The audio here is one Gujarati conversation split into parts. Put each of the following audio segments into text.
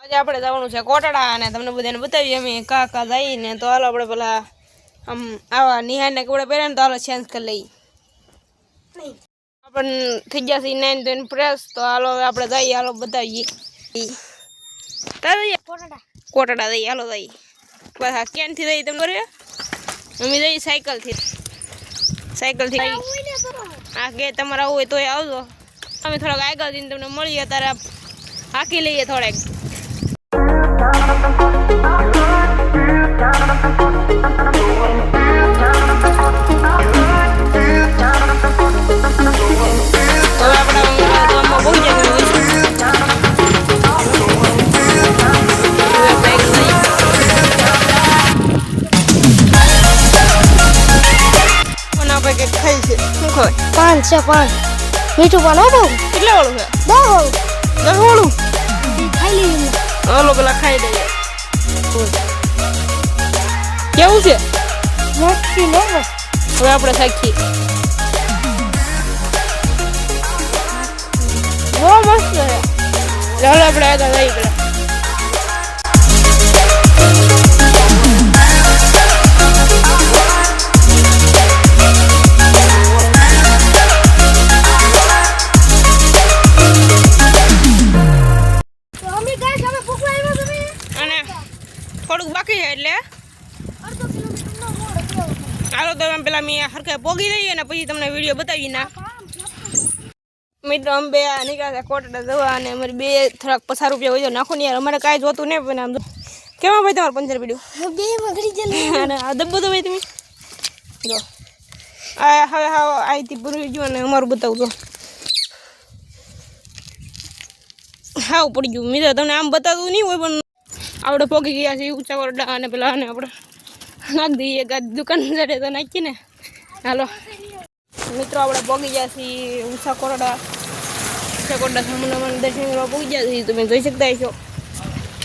આજે આપણે જવાનું છે કોટડા અને તમને બધાને બતાવીએ અમે કા કા જઈને તો હાલો આપણે પેલા આમ આવા નિહાળને કપડા પહેરે ને તો હાલો ચેન્જ કરી લઈએ. આપણને થઈ ગયા છે નાઈન ધોઈને ફ્રેશ તો હાલો આપણે જઈએ હાલો બતાવીએ. કોટડા. જઈએ હાલો જઈએ. બસ કેનથી ક્યાંથી જઈએ તમે ખબર અમે જઈએ સાયકલથી સાયકલથી આ કે તમારે આવું હોય તોય આવજો. અમે થોડાક આગળ જઈને તમને મળીએ ત્યારે હાકી લઈએ થોડાક. પાંચ છે પાંચ. મીઠું પણ બહુ કેટલા વાળું છે? બહુ દસ વાળું? ખાઈ હાલો પેલા ખાઈ દઈએ કેવું છે? હવે આપણે શાખીએ બહુ મસ્ત છે. ચાલો આપણે આગળ પેલા. હાલો તો અમે પેલા મેં હરખે પોગી દઈએ ને પછી તમને વીડિયો બતાવી ના મિત્રો અમે બે આ નીકળ્યા કોટડા જવા અને અમારી બે થોડાક પચાસ રૂપિયા હોય નાખો ને યાર અમારે કાંઈ જોતું નહીં પણ આમ તો કેમાં ભાઈ તમારે પંચર પીડ્યું બે મગડી જલ્દી અને આ ડબ્બો તો ભાઈ તમે? જો. આ હવે હા અહીંથી પૂરું ગયું અને અમારું બતાવું તો. હાવ પડી ગયું. મિત્રો તમને આમ બતાવતું નહીં હોય પણ આપણે પોગી ગયા છે ઊંચા કોરડા અને પેલા અને આપણે નાખી દઈએ આ દુકાન જડે તો નાખીએ ને. હાલો. મિત્રો, આપણે પોગી ગયા છીએ ઊંચા કોરડા. ઊંચા કોરડા સામાન્ય દર્શન કરવા પોગી ગયા છીએ. તમે જોઈ શકતા છો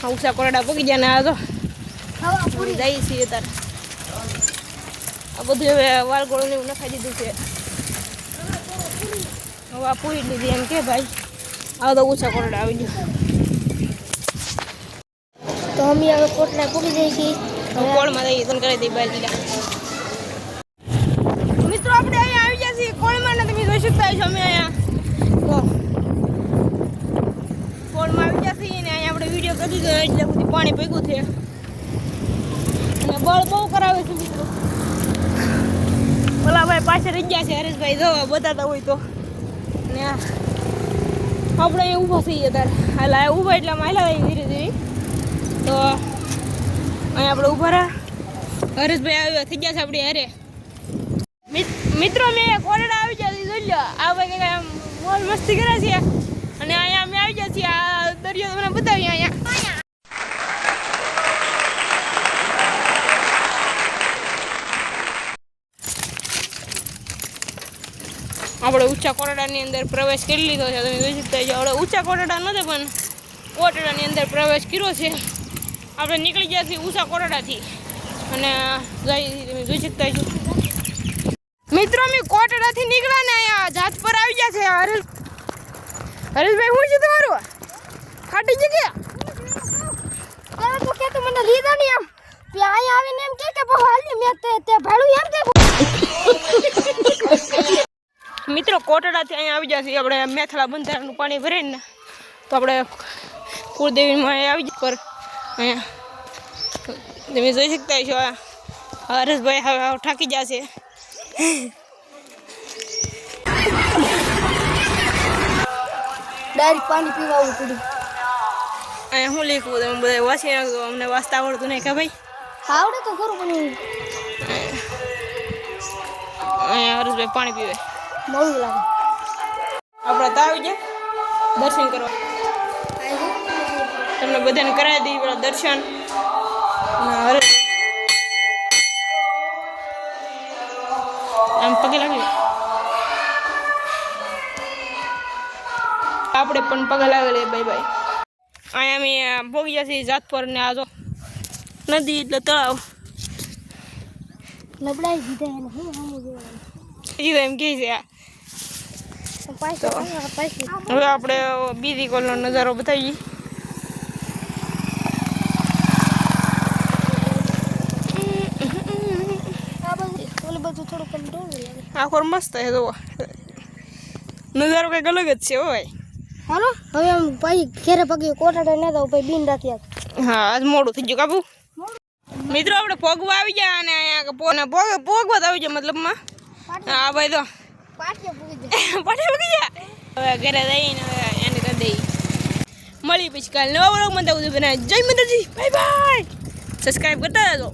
ઊંચા કોરડા પોગી ગયા ને આ તો જાય છીએ તારે આ બધું હવે વાળ ગોળું ને એવું નખાઈ દીધું છે. હવે આ પૂરી દીધી એમ કે ભાઈ. આ તો ઓછા કોરડા આવી ગયો. તો અમે હવે કોટલા પૂરી જઈ છીએ. કોળમાં જઈએ તને કરી દઈ બહાર મિત્રો, આપણે અહીંયા આવી ગયા છીએ કોળમાં ને તમે જોઈ શકતા છો અમે અહીંયા કોળમાં આવી ગયા છીએ ને અહીંયા આપણે વીડિયો કરી બધું પાણી ભેગું છે. અને બળ બહુ કરાવે છે, મિત્રો. ઓલા ભાઈ રહી ગયા છે, હરેશભાઈ જો બતાતા હોય તો. ને આપણે અહીંયા ઊભા ગયા તાર હાલ ઊભા એટલે માયલા ધીરે ધીરે. તો અહીંયા આપણે ઊભા રહ્યા. હરેશભાઈ આવ્યા, થઈ ગયા છે આપણી હારે. મિત્રો, મેં કોરડા આવી ગયા જોઈ લો. આ ભાઈ કંઈક આમ મોજ મસ્તી કરે છે. અને અહીંયા અમે આવી ગયા છીએ, આ દરિયો તમને બતાવીએ અહીંયા. આપણે ઊંચા કોટડાની અંદર પ્રવેશ કરી લીધો છે. તમે જોઈ શકતા આપણે ઊંચા કોટડા નથી પણ કોટડાની અંદર પ્રવેશ કર્યો છે. આપણે નીકળી ગયા છીએ ઊંચા કોટડાથી અને જોઈ શકતા છો મિત્રો અમે કોટડાથી નીકળ્યા ને અહીંયા જાત પર આવી ગયા છે. હરેશ હરેશભાઈ શું છે તમારું? ફાટી અરે તો કે તું મને લીધા નહીં એમ. ત્યાં આવીને એમ કે કે બહુ હાલી મેં તે તે ભાડું એમ કે મિત્રો કોટડાથી અહીંયા આવી ગયા છીએ. આપણે મેથળા બંધારાનું પાણી ભરીને. તો આપણે કુળદેવીમાં આવી જાય પર અહીંયા. તમે જોઈ શકતા છો આ. હરેશભાઈ હવે થાકી જશે. ડાયરેક્ટ પાણી પીવાવું પડ્યું. અહીંયા હું લખવું તમે બધા? વાંચી નાખો અમને વાંચતા આવડતું નહીં કે ભાઈ? આવડે તો ખરું પણ અહીંયા હરેશભાઈ પાણી પીવે. મોડું લાગે. આપણે તો આવી જાય દર્શન કરવા. તમને બધાને કરાવી દઈએ પેલા દર્શન. આમ પગે લાગી આપણે પણ પગે લાગેલી ભાઈ ભાઈ અહીંયા અમે ભોગી જશે છીએ જાતપર ને આજો નદી એટલે તળાવ. લબડાઈ દીધા એને હું સામું એમ કહે છે આ. હવે આપણે બીજી કોલનો નજારો બતાવીએ. ડાકોર મસ્ત છે જુઓ. નજારો કંઈક અલગ જ છે હો ભાઈ. હાલો હવે આમ ભાઈ ઘેરે પગે કોટાડે ન તો ભાઈ બિન રાખ્યા હા આજ મોડું થઈ ગયું કાબુ? મિત્રો આપણે પોગવા આવી ગયા અને અહીંયા પોગ પોગવા આવી ગયા મતલબમાં. હા ભાઈ તો. પૂગી પાટી મૂકી ગયા? હવે ઘરે જઈને હવે એને કરી દઈ. મળી પછી કાલ નવા વ્લોગમાં બનાવી જય માતાજી. બાય બાય સબસ્ક્રાઇબ કરતા રહેજો.